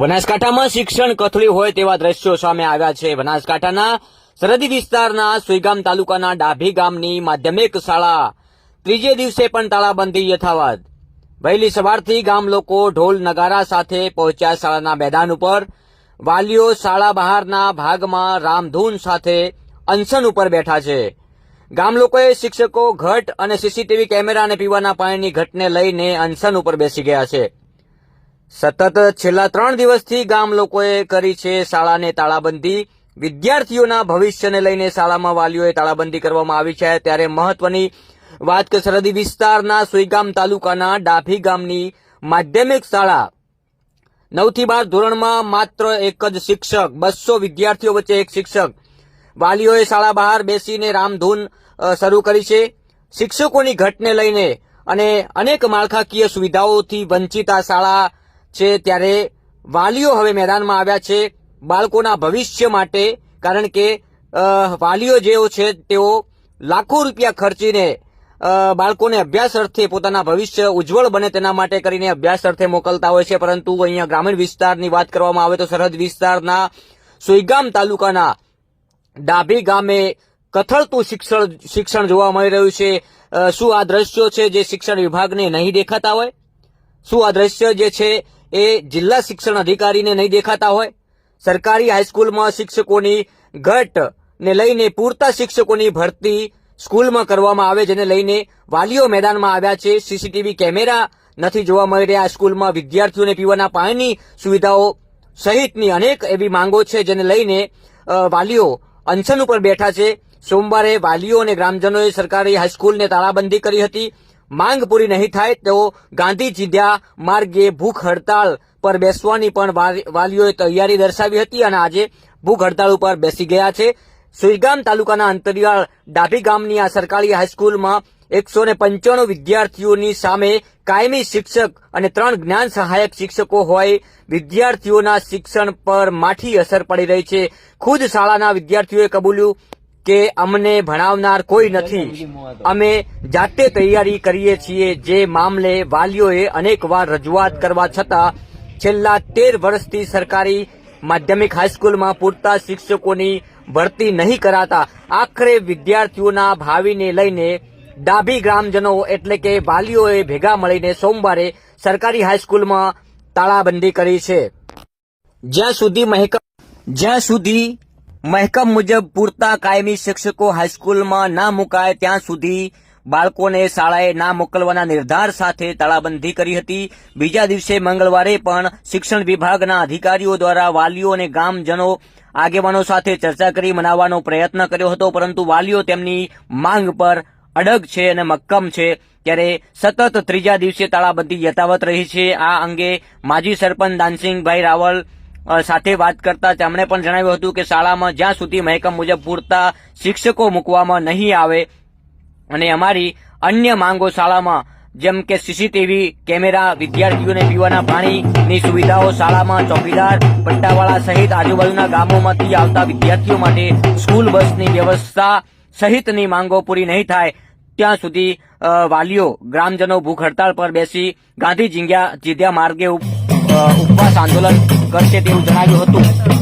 બનાસકાંઠામાં શિક્ષણ કથળી હોય તેવા દ્રશ્યો સામે આવ્યા છે. બનાસકાંઠાના સરહદી વિસ્તારના સુઈગામ તાલુકાના ડાભી ગામની માધ્યમિક શાળા ત્રીજે દિવસે પણ તાળાબંધી યથાવત. વહેલી સવારથી ગામ લોકો ઢોલ નગારા સાથે પહોંચ્યા શાળાના મેદાન ઉપર. વાલીઓ શાળા બહારના ભાગમાં રામધૂન સાથે અનશન ઉપર બેઠા છે. ગામ લોકોએ શિક્ષકો ઘટ અને સીસીટીવી કેમેરા અને પીવાના પાણીની ઘટને લઈને અનશન ઉપર બેસી ગયા છે. સતત છેલ્લા ત્રણ દિવસથી ગામ લોકોએ કરી છે શાળાને તાળાબંધી. વિદ્યાર્થીઓના ભવિષ્યને લઈને શાળામાં વાલીઓએ તાળાબંધી કરવામાં આવી છે. ત્યારે મહત્વની વાત કે સરહદી વિસ્તારના સુઈગામ તાલુકાના ડાભી ગામની માધ્યમિક શાળા નવથી બાર ધોરણમાં માત્ર એક જ શિક્ષક, બસો વિદ્યાર્થીઓ વચ્ચે એક શિક્ષક. વાલીઓએ શાળા બહાર બેસીને રામધૂન શરૂ કરી છે. શિક્ષકોની ઘટને લઈને અને અનેક માળખાકીય સુવિધાઓથી વંચિત આ શાળા છે ત્યારે વાલીઓ હવે મેદાનમાં આવ્યા છે બાળકોના ભવિષ્ય માટે, કારણ કે વાલીઓ જેઓ છે તેઓ લાખો રૂપિયા ખર્ચીને બાળકોને અભ્યાસ અર્થે પોતાના ભવિષ્ય ઉજ્જવળ બને તેના માટે કરીને અભ્યાસ અર્થે મોકલતા હોય છે, પરંતુ અહીંયા ગ્રામીણ વિસ્તારની વાત કરવામાં આવે તો સરહદ વિસ્તારના સુઈગામ તાલુકાના ડાભી ગામે કથળતું શિક્ષણ શિક્ષણ જોવા મળી રહ્યું છે. શું આ દ્રશ્યો છે જે શિક્ષણ વિભાગને નહીં દેખાતા હોય? શું આ દ્રશ્ય જે છે એ જિલ્લા શિક્ષણ અધિકારીને નહીં દેખાતા હોય? સરકારી હાઈસ્કૂલમાં શિક્ષકોની ઘટ ને લઈને પૂરતા શિક્ષકોની ભરતી સ્કૂલમાં કરવામાં આવે જેને લઈને વાલીઓ મેદાનમાં આવ્યા છે. સીસીટીવી કેમેરા નથી જોવા મળી રહ્યા. સ્કૂલમાં વિદ્યાર્થીઓને પીવાના પાણીની સુવિધાઓ સહિતની અનેક એવી માંગો છે જેને લઈને વાલીઓ અનશન ઉપર બેઠા છે. સોમવારે વાલીઓ અને ગ્રામજનોએ સરકારી હાઈસ્કૂલને તાળાબંધી કરી હતી. માંગ પૂરી નહીં થાય તો ગાંધી ચીધ્યા માર્ગે ભૂખ હડતાળ પર બેસવાની પણ વાલીઓએ તૈયારી દર્શાવી હતી અને આજે ભૂખ હડતાળ ઉપર બેસી ગયા છે. સુઈગામ તાલુકાના અંતરિયાળ ડાભી ગામની આ સરકારી હાઈસ્કૂલમાં એકસો ને પંચાણું વિદ્યાર્થીઓની સામે કાયમી શિક્ષક અને ત્રણ જ્ઞાન સહાયક શિક્ષકો હોય, વિદ્યાર્થીઓના શિક્ષણ પર માઠી અસર પડી રહી છે. ખુદ શાળાના વિદ્યાર્થીઓએ કબૂલ્યું કે અમને ભણાવનાર કોઈ નથી. અમે જાતે તૈયારી કરીએ છીએ જે મામલે વાલીઓએ અનેકવાર રજૂઆત કરવા છતાં છેલ્લા તેર વર્ષથી સરકારી માધ્યમિક હાઈસ્કૂલમાં પૂરતા શિક્ષકોની ભરતી નહીં કરાતા. આખરે વિદ્યાર્થીઓના ભાવિને લઈને ડાભી ગ્રામજનો એટલે કે વાલીઓએ ભેગા મળીને સોમવારે સરકારી હાઈસ્કૂલમાં તાળાબંધી કરી છે. જ્યાં સુધી મહેકમ જ્યાં સુધી મહેકમ મુજબ પૂરતા કાયમી શિક્ષકો હાઈસ્કૂલમાં ના મુકાય, ત્યાં સુધી બાળકોને શાળાએ ના મોકલવાના નિર્ધાર સાથે તાળાબંધી કરી હતી. બીજા દિવસે મંગળવારે પણ શિક્ષણ વિભાગના અધિકારીઓ દ્વારા વાલીઓ અને ગામજનો આગેવાનો સાથે ચર્ચા કરી મનાવવાનો પ્રયત્ન કર્યો હતો, પરંતુ વાલીઓ તેમની માંગ પર અડગ છે અને મક્કમ છે. ત્યારે સતત ત્રીજા દિવસે તાળાબંધી યથાવત રહી છે. આ અંગે માજી સરપંચ દાનસિંહભાઈ રાવલ સાથે વાત કરતા તેમણે પણ જણાવ્યું હતું કે શાળામાં જ્યાં સુધી મહેકમ મુજબ પૂરતા શિક્ષકો મૂકવામાં નહીં આવે અને અમારી અન્ય માંગો શાળામાં, જેમ કે સીસીટીવી કેમેરા, વિદ્યાર્થીઓને પીવાના પાણીની સુવિધાઓ શાળામાં, ચોકીદાર, પટ્ટાવાળા સહિત આજુબાજુના ગામોમાંથી આવતા વિદ્યાર્થીઓ માટે સ્કૂલ બસની વ્યવસ્થા સહિતની માંગો પૂરી નહીં થાય. ત્યાં સુધી વાલીઓ, ગ્રામજનો ભૂખ હડતાળ પર બેસી ગાંધી જીંગ્યા જીદ્યા માર્ગે ઉપવાસ આંદોલન કરશે તેવું જણાવ્યું હતું.